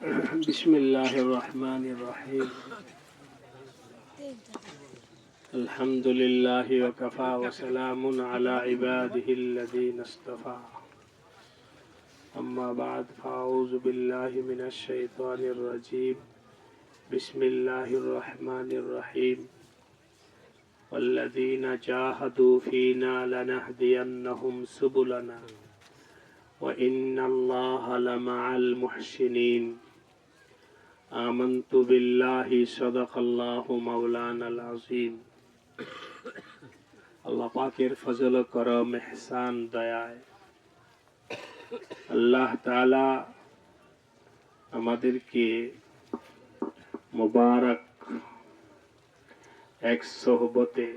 بسم الله الرحمن الرحيم. الحمد لله وكفى وسلام على عباده الذين اصطفى. أما بعد فأعوذ بالله من الشيطان الرجيم. بسم الله الرحمن الرحيم. والذين جاهدوا فينا لنهدينهم سبلنا. وإن الله لمع المحسنين. آمنت بالله صدق الله مولانا العظيم আল্লাহ পাকের ফজল করম এহসান দয়ায় আল্লাহ তাআলা আমাদেরকে মোবারক এক সোহবতে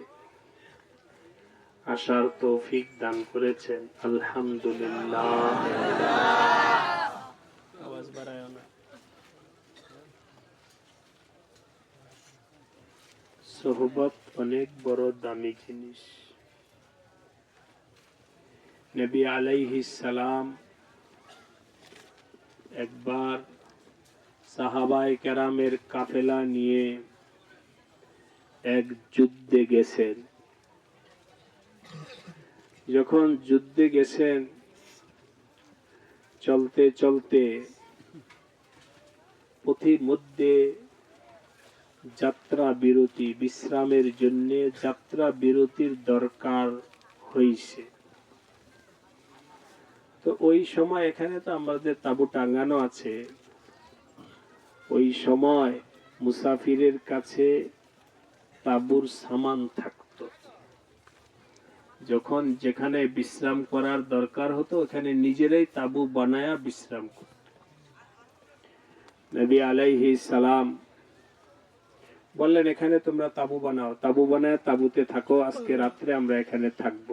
আসার তৌফিক দান করেছেন আলহামদুলিল্লাহ সোহবত অনেক বড় দামি জিনিস। নবী আলাইহি সালাম একবার সাহাবায়ে কেরামের কাফেলা নিয়ে এক যুদ্ধে গেছেন। যখন যুদ্ধে গেছেন, চলতে চলতে পথির মধ্যে যাত্রা বিরতি, বিশ্রামের জন্য যাত্রা বিরতির দরকার হয়েছে তো ওই সময় এখানে তো আমাদের তাবু টাঙ্গানো আছে। ওই সময় মুসাফিরের কাছে তাবুর সামান থাকতো। যখন যেখানে বিশ্রাম করার দরকার হতো, ওখানে নিজেরাই তাবু বানায়া বিশ্রাম করত। নবী আলাইহি সালাম বললেন, এখানে তোমরা তাবু বানাও। তাবু বানায় তাবুতে থাকো। আজকে রাত্রে আমরা এখানে থাকব।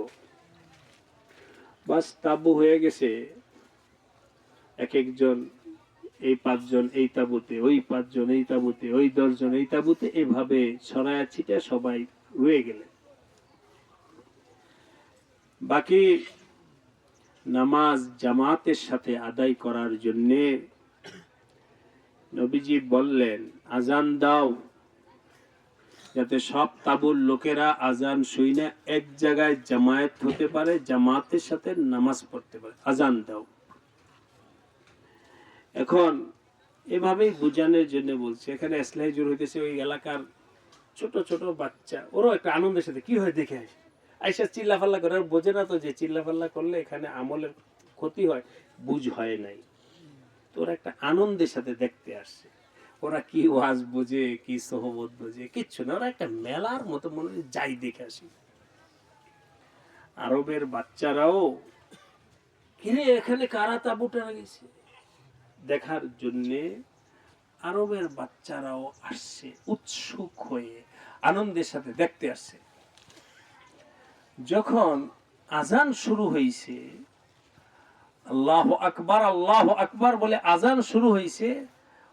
বাস, তাবু হয়ে গেছে। এক একজন, এই পাঁচজন এই তাবুতে, ওই পাঁচজন এই তাবুতে, ওই দশজন এই তাবুতে এভাবে ছড়ায়া ছিটে সবাই রয়ে গেলেন। বাকি নামাজ জামাতের সাথে আদায় করার জন্যে নবীজি বললেন, আজান দাও। যাতে সব তাবুর লোকেরা আজান শুই না, এক জায়গায় জামায়াত হতে পারে, জামাতের সাথে নামাজ পড়তে পারে। আজান দাও। এখন এভাবেই বুঝানোর জন্য বলছে, এখানে এসলাই জোর হইতেছে, ওই এলাকার ছোট ছোট বাচ্চা, ওরাও একটা আনন্দের সাথে, কি হয় দেখে আসে। আইসা চিল্লাফাল্লা করে বোঝে না তো যে চিল্লাফাল্লা করলে এখানে আমলের ক্ষতি হয়, বুঝ হয় নাই। তো ওরা একটা আনন্দের সাথে দেখতে আসছে। ওরা কি ওয়াজ বোঝে, কি সহবত বোঝে, কিচ্ছু না, ওরা একটা মেলার মতো মনে হয় যাই দেখে আসি। আরবের বাচ্চারাও, কিরে, এখানে কারা তাবুটা গেছে দেখার জন্যে আরবের বাচ্চারাও আসছে, উৎসুক হয়ে আনন্দের সাথে দেখতে আসছে। যখন আজান শুরু হয়েছে আল্লাহ আকবার আল্লাহ আকবার বলে আজান শুরু হয়েছে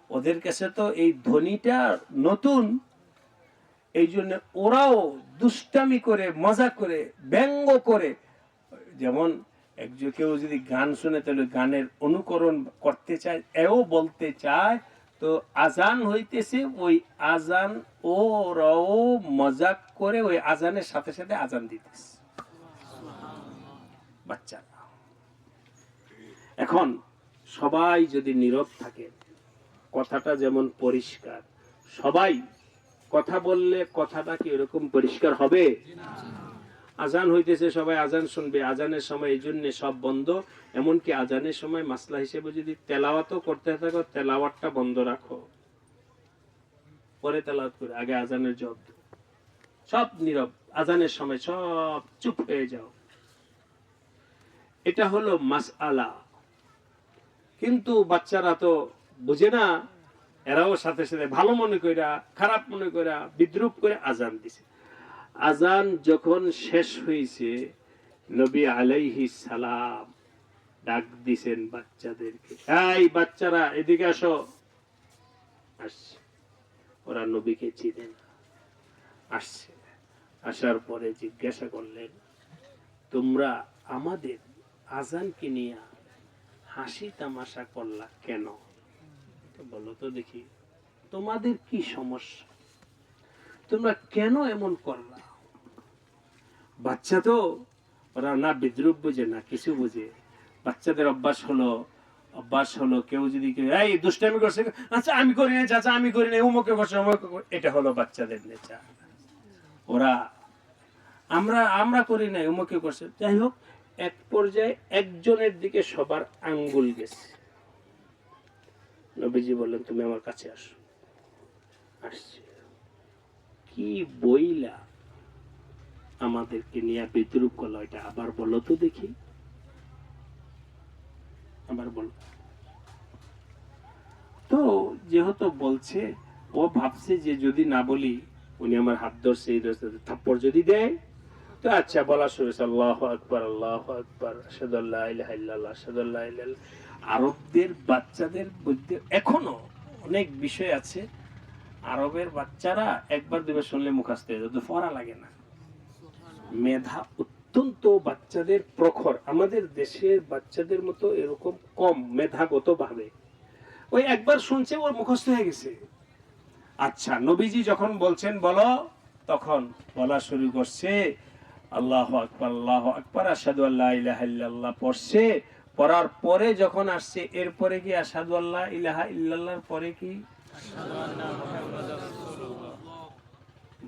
ওদের কাছে তো এই ধ্বনিটা নতুন, এই জন্য ওরাও দুষ্টামি করে, মজা করে, ব্যঙ্গ করে। যেমন একজন কেউ যদি গান শুনে তাহলে গানের অনুকরণ করতে চায়, এও বলতে চায়, তো আজান হইতেছে, ওই আজান ওরাও মজাক করে ওই আজানের সাথে সাথে আজান দিতেছে। বাচ্চারা। এখন সবাই যদি নীরব থাকে কথাটা যেমন পরিষ্কার। সবাই কথা বললে কথাটা কি এরকম পরিষ্কার হবে? আজান হইতেছে, সবাই আজান শুনবে। আজানের সময় এই জন্য সব বন্ধ। এমনকি আজানের সময় মাসলা হিসেবে যদি তেলাওয়াতও করতে থাকো, তেলাওয়াতটা বন্ধ রাখো। পরে তেলাওয়াত করে, আগে আজানের জব সব নীরব, আজানের সময় সব চুপ হয়ে যাও। এটা হলো মাসআলা। কিন্তু বাচ্চারা তো বুঝে না, এরাও সাথে সাথে ভালো মনে কইরা, খারাপ মনে কইরা, বিদ্রুপ করে আজান দিছে। আজান যখন শেষ হয়েছে নবী আলাইহি সালাম ডাক দিছেন বাচ্চাদেরকে, এই বাচ্চারা, এদিকে আসো। ওরা নবীকে চিনে না। আসছে। আসার পরে জিজ্ঞাসা করলেন, তোমরা আমাদের আজানকে নিয়ে হাসি তামাশা করলা কেন? বলো তো দেখি, তোমাদের কি সমস্যা? তোমরা কেন এমন করলা? বাচ্চা তো ওরা না বিদ্রুপ বুঝে, না কিছু বুঝে। বাচ্চাদের অভ্যাস হলো অভ্যাস হলো কেউ যদি এই, দুষ্টামি করছে আচ্ছা আমি করি না চাচা, আমি করি না উমুকে করছে অমুকে এটা হলো বাচ্চাদের নেচার। ওরা, আমরা আমরা করি না উমুকে করছে যাই হোক, এক পর্যায়ে একজনের দিকে সবার আঙ্গুল গেছে। নবীজি বললেন, তুমি আমার কাছে আসো। আসছে। কি বইলা আমাদেরকে নিয়ে বিদ্রুপ করল এটা? আবার বলো তো দেখি। আবার বলো। তো যেহেতু বলছে, ও ভাবছে যে যদি না বলি, উনি আমার হাত ধরছে, এই ধরছে, থাপ্পড় যদি দেয়, তো আচ্ছা বলা শুরু আল্লাহ আকবর আল্লাহ আকবর আসাদুল্লাহ আসাদুল্লাহ আরবদের বাচ্চাদের মধ্যে এখনও অনেক বিষয় আছে। আরবের বাচ্চারা একবার দুবার শুনলে মুখাস্ত হয়ে যায় পড়া লাগে না। মেধা অত্যন্ত বাচ্চাদের প্রখর। আমাদের দেশের বাচ্চাদের মতো এরকম কম মেধাগত ভাবে ওই একবার শুনছে, ওর মুখস্থ হয়ে গেছে। আচ্ছা নবীজি যখন বলছেন, বলো, তখন বলা শুরু করছে, আল্লাহ আকবার আল্লাহ আকবার আসাদু আল্লাহ পড়ছে। পড়ার পরে যখন আসছে, এরপরে কি আসাদু আল্লাহ ইলাহা ইল্লাল্লাহর পরে কি?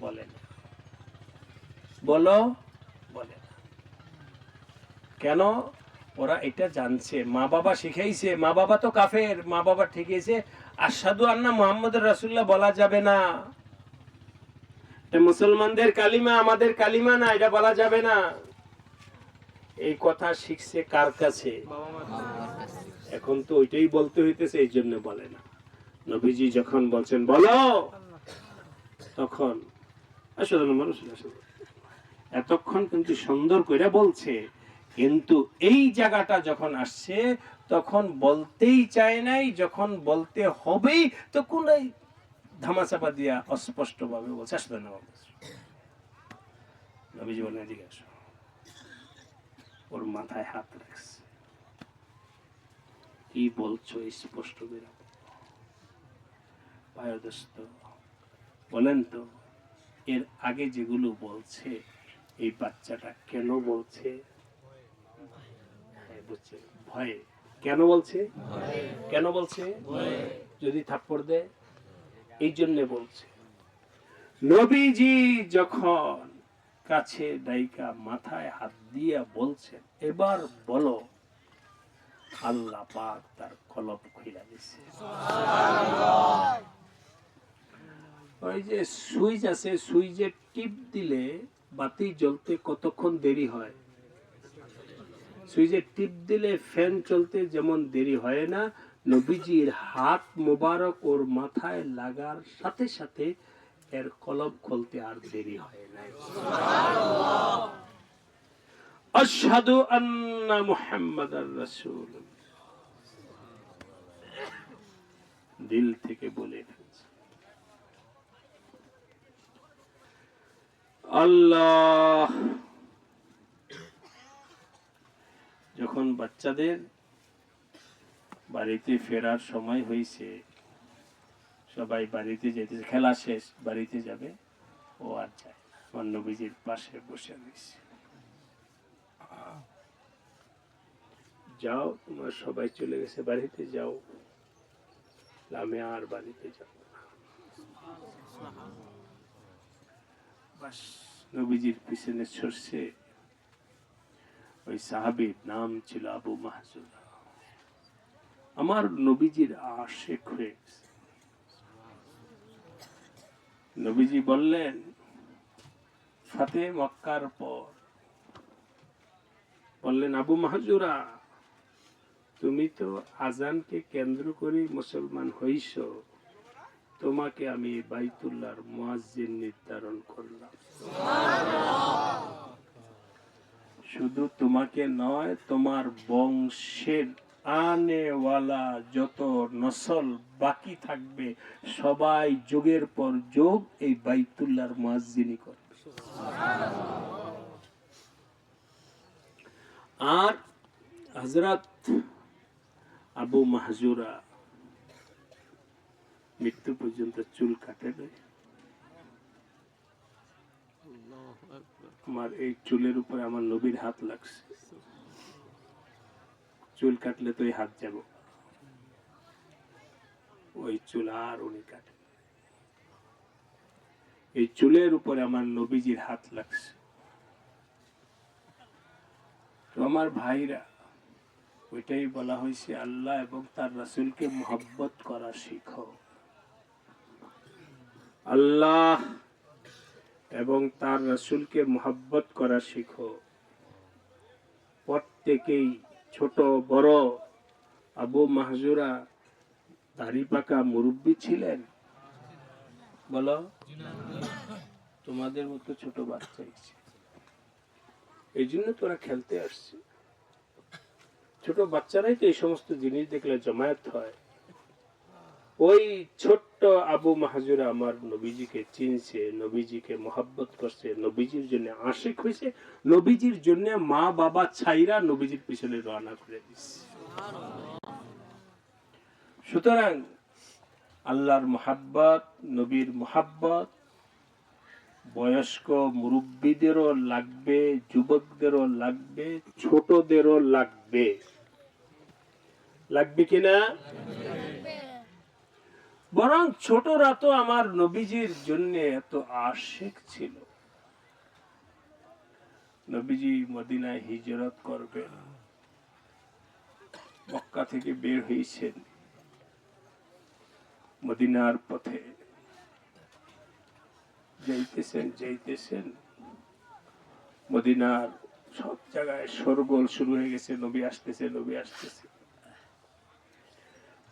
বলেন। বলো। বলে কেন? ওরা এটা জানছে। মা বাবা শিখাইছে। মা বাবা তো কাফের। মা বাবা ঠিকাইছে আসাদু আন্না মোহাম্মদ রাসুল্লাহ বলা যাবে না। মুসলমানদের কালিমা, আমাদের কালিমা না, এটা বলা যাবে না। এই কথা শিখছে কার কাছে? এখন তো ওইটাই বলতে হইতেছে, এই জন্য বলে না। নবীজি যখন বলছেন, বলো! তখন, আসলে মানুষ এতক্ষণ কিন্তু সুন্দর করে বলছে, কিন্তু এই জায়গাটা যখন আসছে, তখন বলতেই চায় নাই, যখন বলতে হবেই, তো এই ধামাচাপা দিয়া অস্পষ্ট ভাবে বলছে? আসলে না নবীজি বলেন এদিকে আসো। ওর মাথায় হাত রাখছে। কি বলছো স্পষ্ট পায়দস্ত বলেন তো এর আগে যেগুলো বলছে এই বাচ্চাটা কেন বলছে? বুঝছে। ভয়ে। কেন বলছে? কেন বলছে? যদি থাপ্পড় দেয় এই জন্যে বলছে। নবীজি যখন কাছে ডাইকা মাথায় হাত দিয়ে বলছেন এবার বলো আল্লাহ পাক তার কলব খুইলা দিছে। ওই যে সুইচ আছে সুইচে টিপ দিলে বাতি জ্বলতে কতক্ষণ দেরি হয়? সুইচে টিপ দিলে ফ্যান চলতে যেমন দেরি হয় না নবীজির হাত মোবারক ওর মাথায় লাগার সাথে সাথে এর কলব খুলতে আর দেরি হয় না আশহাদু আন্না মুহাম্মাদার রাসূল। দিল থেকে বলে আল্লাহ। যখন বাচ্চাদের বাড়িতে ফেরার সময় হয়েছে সবাই বাড়িতে যেতেছে খেলা শেষ, বাড়িতে যাবে। ও আর যায় আমার নবীজির পাশে বসে রয়েছে। যাও, তোমার সবাই চলে গেছে, বাড়িতে যাও। আমি আর বাড়িতে যাব নবীজির পিছনে সরছে ওই সাহাবির, নাম ছিল আবু মাহজুর। আমার নবীজির আশেক হয়ে গেছে। নবীজি বললেন ফাতে মক্কার পর। বললেন আবু মাহজুরা তুমি তো আজানকে কেন্দ্র করে মুসলমান হইছ। তোমাকে আমি বাইতুল্লাহর মুয়াজ্জিন নির্ধারণ করলাম। শুধু তোমাকে নয় তোমার বংশের আনেওয়ালা যত নসল বাকি থাকবে, সবাই যুগের পর যুগ এই বাইতুল্লাহর মুয়াজ্জিনই করবে। আর হজরত আবু মাহজুরা মৃত্যু পর্যন্ত চুল কাটে নাই। আমার এই চুলের উপরে আমার নবীর হাত লাগছে। চুল কাটলে তো হাত যাব। ওই চুল আর উনি কাটে। এই চুলের উপরে আমার নবীজির হাত লাগছে। তো আমার ভাইরা, ওইটাই বলা হয়েছে, আল্লাহ এবং তার রাসূলকে মোহাব্বত করা শিখো। আল্লাহ এবং তার রাসূলকে মোহাব্বত করা শিখো। প্রত্যেকেই ছোট, বড়, আবু মাহজুরা দাড়ি পাকা মুরব্বী ছিলেন? বলো, তোমাদের মতো ছোট বাচ্চা এই জন্য তোরা খেলতে আসছে ছোট বাচ্চারাই তো এই সমস্ত জিনিস দেখলে জমায়েত হয়। ওই ছোট্ট আবু মাহাজুরা আমার নবীজিকে চিনছে, নবীজিকে মহাব্বত করছে, নবীজির জন্য আশিক হয়েছে, নবীজির জন্য মা, বাবা ছাইরা নবীজির পিছনে রওনা করে দিচ্ছে সুতরাং আল্লাহর মোহাব্বত, নবীর মোহাব্বত, বয়স্ক মুরব্বীদেরও লাগবে, যুবকদেরও লাগবে, ছোটদেরও লাগবে। লাগবে কিনা বরং ছোটরা তো আমার নবীজির জন্য এত আশেক ছিল। নবীজি মদিনায় হিজরত করবেন, মক্কা থেকে বের হয়েছেন মদিনার পথে। যাইতেছেন যাইতেছেন, মদিনার সব জায়গায় সরগোল শুরু হয়ে গেছে, নবী আসতেছে নবী আসতেছে।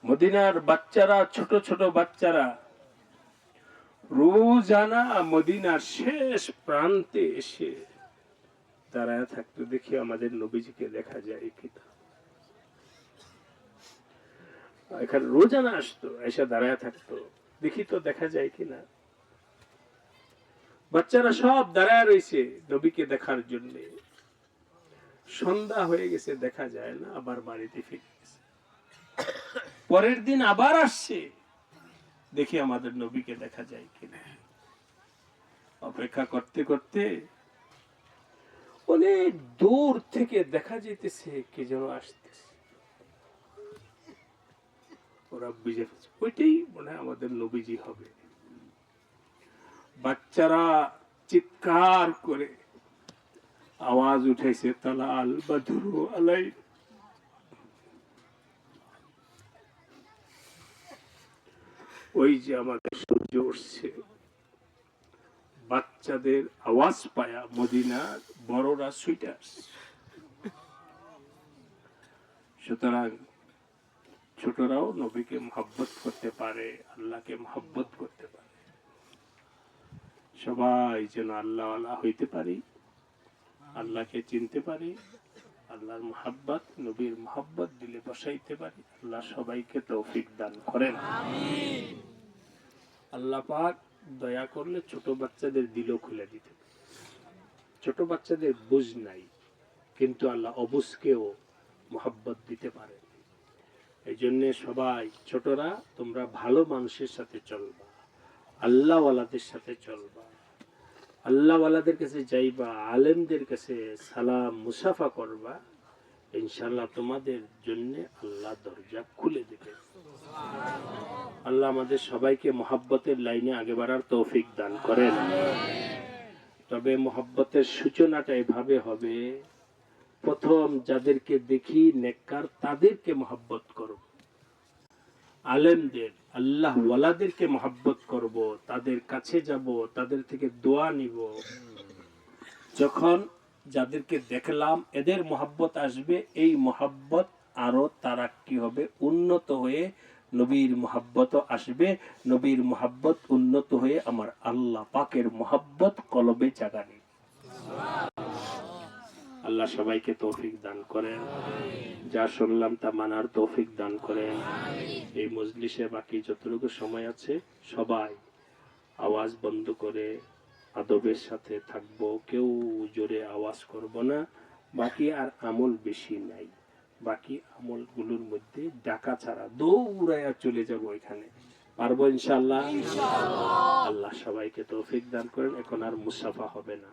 মদিনার বাচ্চারা, ছোট ছোট বাচ্চারা, রোজানা মদিনার শেষ প্রান্তে এসে দাঁড়ায় থাকতো। দেখি আমাদের নবীজিকে দেখা যায় কিনা। এখানে রোজানা আসতো, এসে দাঁড়ায় থাকতো। দেখি তো দেখা যায় কিনা। বাচ্চারা সব দাঁড়ায় রয়েছে নবীকে দেখার জন্য। সন্ধ্যা হয়ে গেছে, দেখা যায় না, আবার বাড়িতে ফিরে গেছে পরের দিন আবার আসছে। দেখি আমাদের নবীকে দেখা যায় কিনা। অপেক্ষা করতে করতে অনেক দূর থেকে দেখা যেতেছে কে যেন আসতেছে। ওরা বুঝে ফেলছে ওইটাই মনে হয় আমাদের নবীজি হবে। বাচ্চারা চিৎকার করে আওয়াজ উঠেছে তালাল বাদুরু আলাই ওই যে আমাদের সূর্য উঠছে। বাচ্চাদের আওয়াজ পায়া মদিনার বড়রা আসছে। সুতরাং ছোটরাও নবীকে মহব্বত করতে পারে, আল্লাহকে মহব্বত করতে পারে। সবাই যেন আল্লাহ আল্লাহ হইতে পারি, আল্লাহকে চিনতে পারি, আল্লাহর মোহাব্বত, নবীর মোহাব্বত দিলে বসাইতে পারি। আল্লাহ সবাইকে তৌফিক দান করেন। আল্লাহ পাক দয়া করলে ছোট বাচ্চাদের দিলও খুলে দিতে। ছোট বাচ্চাদের বুঝ নাই, কিন্তু আল্লাহ অবুজকেও মোহাব্বত দিতে পারে এই জন্য সবাই ছোটরা, তোমরা ভালো মানুষের সাথে চলবা, আল্লাহওয়ালাদের সাথে চলবা। আল্লাহওয়ালাদের কাছে যাইবা, আলেমদের কাছে সালাম, মুসাফা করবা। ইনশাল্লাহ তোমাদের জন্য আল্লাহ দরজা খুলে দেবে আল্লাহ আমাদের সবাইকে মহাব্বতের লাইনে আগে বাড়ার তৌফিক দান করেন। তবে মহাব্বতের সূচনাটা এভাবে হবে, প্রথম যাদেরকে দেখি নেককার, তাদেরকে মহাব্বত করব। আলেমদের, আল্লাহ ওয়ালাদেরকে মহাব্বত করব, তাদের কাছে যাব, তাদের থেকে দোয়া নিব। যখন যাদেরকে দেখলাম এদের মহাব্বত আসবে। এই মহাব্বত আরও তারা কি হবে? উন্নত হয়ে নবীর মহাব্বত আসবে। নবীর মহাব্বত উন্নত হয়ে আমার আল্লাহ পাকের মহাব্বত কলবে জাগানি আল্লাহ সবাইকে তৌফিক দান করেন। যা শুনলাম তা মানার তৌফিক দান করেন। এই মজলিসে বাকি যতটুকু সময় আছে সবাই আওয়াজ বন্ধ করে আদবের সাথে থাকব কেউ জোরে আওয়াজ করব না। বাকি আর আমল বেশি নাই। বাকি আমলগুলোর মধ্যে ডাকা ছাড়া দৌড়াইয়া চলে যাব এখানে। পারব ইনশাল্লাহ আল্লাহ সবাইকে তৌফিক দান করেন এখন আর মুসাফা হবে না।